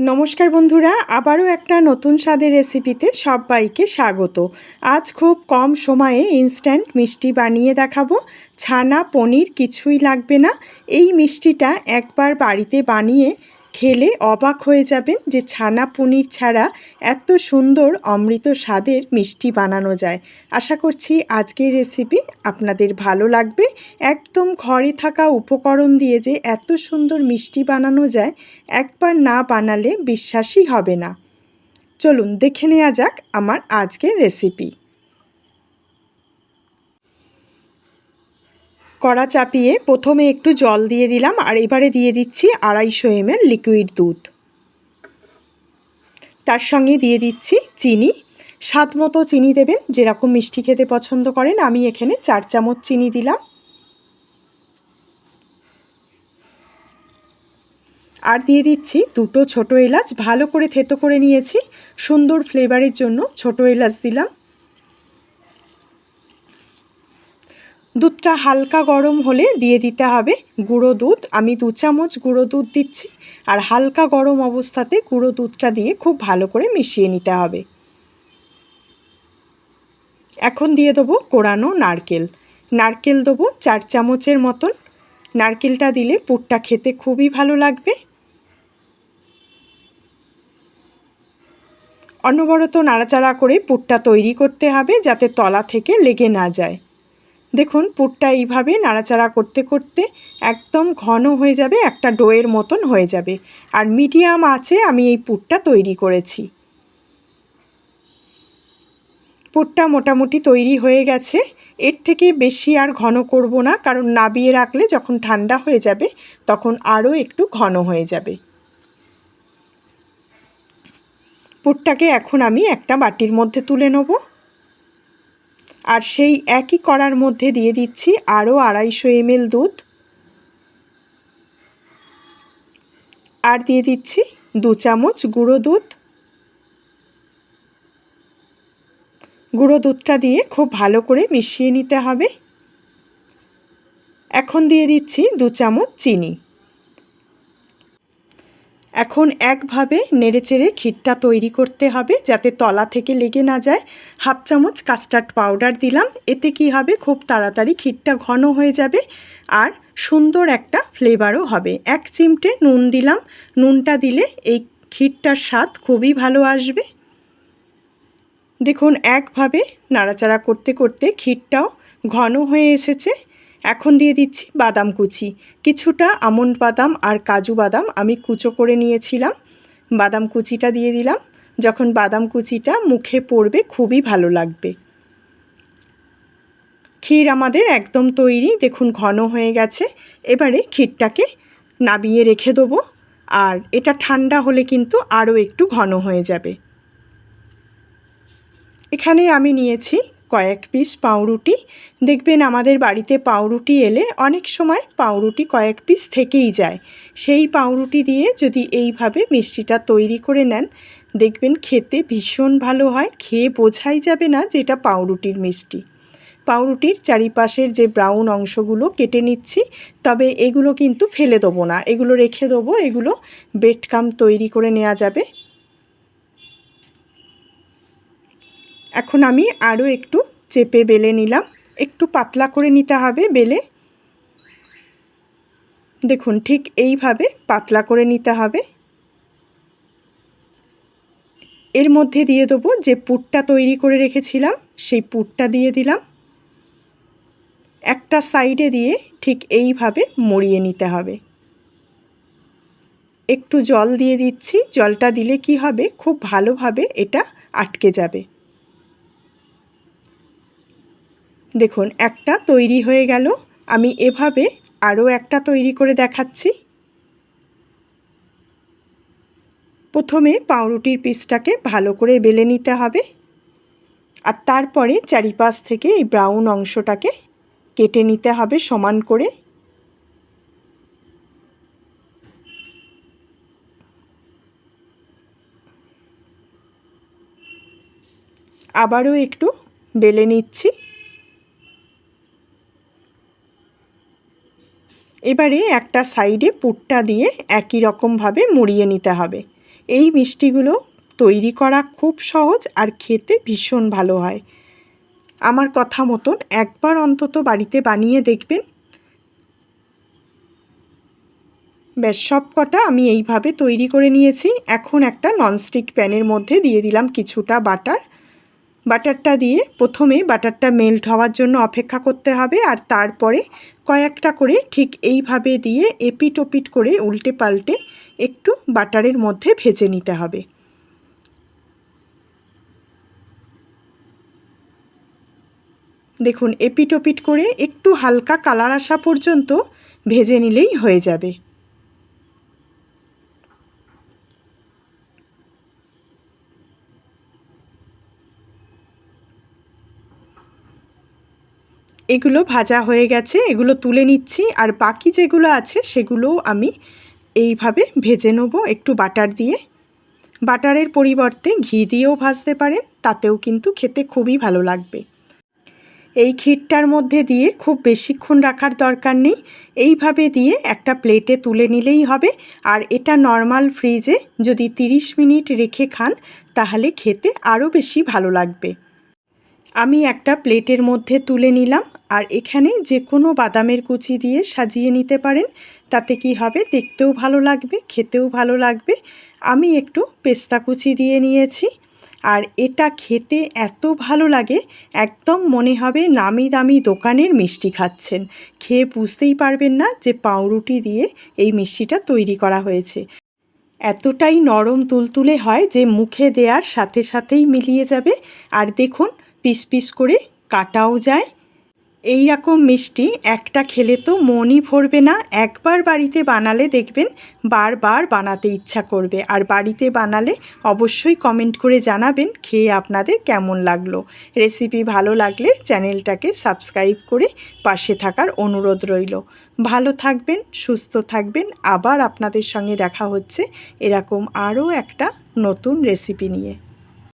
নমস্কার বন্ধুরা, আবারও একটা নতুন স্বাদের রেসিপিতে সবাইকে স্বাগত। আজ খুব কম সময়ে ইনস্ট্যান্ট মিষ্টি বানিয়ে দেখাবো। ছানা, পনির কিছুই লাগবে না। এই মিষ্টিটা একবার বাড়িতে বানিয়ে খেলে অবাক হয়ে যাবেন যে ছানা পনির ছাড়া এত সুন্দর অমৃত স্বাদের মিষ্টি বানানো যায়। আশা করছি আজকের রেসিপি আপনাদের ভালো লাগবে। একদম ঘরে থাকা উপকরণ দিয়ে যে এত সুন্দর মিষ্টি বানানো যায়, একবার না বানালে বিশ্বাসই হবে না। চলুন দেখে নেওয়া যাক আমার আজকের রেসিপি কড়া চাপিয়ে প্রথমে একটু জল দিয়ে দিলাম আর এবারে দিয়ে দিচ্ছি আড়াইশো এমএল লিকুইড দুধ। তার সঙ্গে দিয়ে দিচ্ছি চিনি। স্বাদ মতো চিনি দেবেন, যেরকম মিষ্টি খেতে পছন্দ করেন। আমি এখানে চার চামচ চিনি দিলাম। আর দিয়ে দিচ্ছি দুটো ছোটো এলাচ। ভালো করে থেতো করে নিয়েছি। সুন্দর ফ্লেভারের জন্য ছোটো এলাচ দিলাম। দুধটা হালকা গরম হলে দিয়ে দিতে হবে গুঁড়ো দুধ। আমি দু চামচ গুঁড়ো দুধ দিচ্ছি আর হালকা গরম অবস্থাতে গুঁড়ো দুধটা দিয়ে খুব ভালো করে মিশিয়ে নিতে হবে। এখন দিয়ে দেবো কোরানো নারকেল। নারকেল দেবো চার চামচের মতন। নারকেলটা দিলে পুরটা খেতে খুবই ভালো লাগবে। অনবরত নাড়াচাড়া করে পুরটা তৈরি করতে হবে যাতে তলা থেকে লেগে না যায়। দেখুন পুরটা এইভাবে নাড়াচাড়া করতে করতে একদম ঘন হয়ে যাবে, একটা ডোয়ের মতন হয়ে যাবে। আর মিডিয়াম আছে, আমি এই পুরটা তৈরি করেছি। পুরটা মোটামুটি তৈরি হয়ে গেছে। এর থেকে বেশি আর ঘন করব না, কারণ নাবিয়ে রাখলে যখন ঠান্ডা হয়ে যাবে, তখন আরও একটু ঘন হয়ে যাবে। পুরটাকে এখন আমি একটা বাটির মধ্যে তুলে নেব। আর সেই একই কড়ার মধ্যে দিয়ে দিচ্ছি আরও আড়াইশো এমএল দুধ। আর দিয়ে দিচ্ছি দু চামচ গুঁড়ো দুধ। গুঁড়ো দুধটা দিয়ে খুব ভালো করে মিশিয়ে নিতে হবে। এখন দিয়ে দিচ্ছি দু চামচ চিনি। এখন একভাবে নেড়েচেড়ে ক্ষীরটা তৈরি করতে হবে যাতে তলা থেকে লেগে না যায়। হাফ চামচ কাস্টার্ড পাউডার দিলাম, এতে কি হবে? খুব তাড়াতাড়ি ক্ষীরটা ঘন হয়ে যাবে আর সুন্দর একটা ফ্লেভারও হবে। এক চিমটে নুন দিলাম, নুনটা দিলে এই ক্ষীরটার স্বাদ খুবই ভালো আসবে। দেখুন, একভাবে নাড়াচাড়া করতে করতে ক্ষীরটাও ঘন হয়ে এসেছে। এখন দিয়ে দিচ্ছি বাদাম কুচি। কিছুটা আমন্ড বাদাম আর কাজু বাদাম আমি কুচো করে নিয়েছিলাম। বাদাম কুচিটা দিয়ে দিলাম। যখন বাদাম কুচিটা মুখে পড়বে খুবই ভালো লাগবে। ক্ষীর আমাদের একদম তৈরি, দেখুন ঘন হয়ে গেছে। এবারে ক্ষীরটাকে নাবিয়ে রেখে দেবো। আর এটা ঠান্ডা হলে কিন্তু আরও একটু ঘন হয়ে যাবে। এখানে আমি নিয়েছি কয়েক পিস পাউরুটি। দেখবেন আমাদের বাড়িতে পাউরুটি এলে অনেক সময় পাউরুটি কয়েক পিস থেকেই যায়। সেই পাউরুটি দিয়ে যদি এইভাবে মিষ্টিটা তৈরি করে নেন, দেখবেন খেতে ভীষণ ভালো হয়, খেয়ে বোঝাই যাবে না যে এটা পাউরুটির মিষ্টি। পাউরুটির চারিপাশের যে ব্রাউন অংশগুলো কেটে নিচ্ছি, তবে এগুলো কিন্তু ফেলে দেবো না। এগুলো রেখে দেবো, এগুলো বেডকাম তৈরি করে নেওয়া যাবে। এখন আমি আরও একটু চেপে বেলে নিলাম। একটু পাতলা করে নিতে হবে বেলে। দেখুন, ঠিক এইভাবে পাতলা করে নিতে হবে। এর মধ্যে দিয়ে দেবো যে পুরটা তৈরি করে রেখেছিলাম, সেই পুরটা দিয়ে দিলাম। একটা সাইডে দিয়ে ঠিক এইভাবে মরিয়ে নিতে হবে। একটু জল দিয়ে দিচ্ছি। জলটা দিলে কি হবে? খুব ভালোভাবে এটা আটকে যাবে। দেখুন, একটা তৈরি হয়ে গেল। আমি এভাবে আরও একটা তৈরি করে দেখাচ্ছি। প্রথমে পাউরুটির পিসটাকে ভালো করে বেলে নিতে হবে। আর তারপরে চারিপাশ থেকে এই ব্রাউন অংশটাকে কেটে নিতে হবে সমান করে। আবারও একটু বেলে নিচ্ছি। এবারে একটা সাইডে পুরটা দিয়ে একই রকমভাবে মুড়িয়ে নিতে হবে। এই মিষ্টিগুলো তৈরি করা খুব সহজ আর খেতে ভীষণ ভালো হয়। আমার কথা মতন একবার অন্তত বাড়িতে বানিয়ে দেখবেন। ব্যাস সব কটা আমি এইভাবে তৈরি করে নিয়েছি। এখন একটা ননস্টিক প্যানের মধ্যে দিয়ে দিলাম কিছুটা বাটার। বাটারটা দিয়ে প্রথমে বাটারটা মেল্ট হওয়ার জন্য অপেক্ষা করতে হবে আর তারপরে কয়েকটা করে ঠিক এইভাবে দিয়ে এপিট ওপিট করে উল্টে পাল্টে একটু বাটারের মধ্যে ভেজে নিতে হবে। দেখুন, এপিট ওপিট করে একটু হালকা কালার আসা পর্যন্ত ভেজে নিলেই হয়ে যাবে। এগুলো ভাজা হয়ে গেছে, এগুলো তুলে নিচ্ছি আর বাকি যেগুলো আছে সেগুলোও আমি এইভাবে ভেজে নেব একটু বাটার দিয়ে। বাটারের পরিবর্তে ঘি দিয়েও ভাজতে পারেন, তাতেও কিন্তু খেতে খুবই ভালো লাগবে। এই ক্ষীরটার মধ্যে দিয়ে খুব বেশিক্ষণ রাখার দরকার নেই, এইভাবে দিয়ে একটা প্লেটে তুলে নিলেই হবে। আর এটা নর্মাল ফ্রিজে যদি 30 মিনিট রেখে খান, তাহলে খেতে আরও বেশি ভালো লাগবে। আমি একটা প্লেটের মধ্যে তুলে নিলাম আর এখানে যে কোনো বাদামের কুচি দিয়ে সাজিয়ে নিতে পারেন। তাতে কি হবে? দেখতেও ভালো লাগবে, খেতেও ভালো লাগবে। আমি একটু পেস্তা কুচি দিয়ে নিয়েছি আর এটা খেতে এত ভালো লাগে, একদম মনে হবে নামি দামি দোকানের মিষ্টি খাচ্ছেন। খেয়ে বুঝতেই পারবেন না যে পাউরুটি দিয়ে এই মিষ্টিটা তৈরি করা হয়েছে। এতটাই নরম তুলতুলে হয় যে মুখে দেওয়ার সাথে সাথেই মিলিয়ে যাবে। আর দেখুন পিস পিস করে কাটাও যায়। এই রকম মিষ্টি একটা খেলে তো মনই ভরবে না। একবার বাড়িতে বানালে দেখবেন বারবার বানাতে ইচ্ছা করবে। আর বাড়িতে বানালে অবশ্যই কমেন্ট করে জানাবেন খেয়ে আপনাদের কেমন লাগল। রেসিপি ভালো লাগলে চ্যানেলটাকে সাবস্ক্রাইব করে পাশে থাকার অনুরোধ রইল। ভালো থাকবেন, সুস্থ থাকবেন। আবার আপনাদের সঙ্গে দেখা হচ্ছে এরকম আরও একটা নতুন রেসিপি নিয়ে।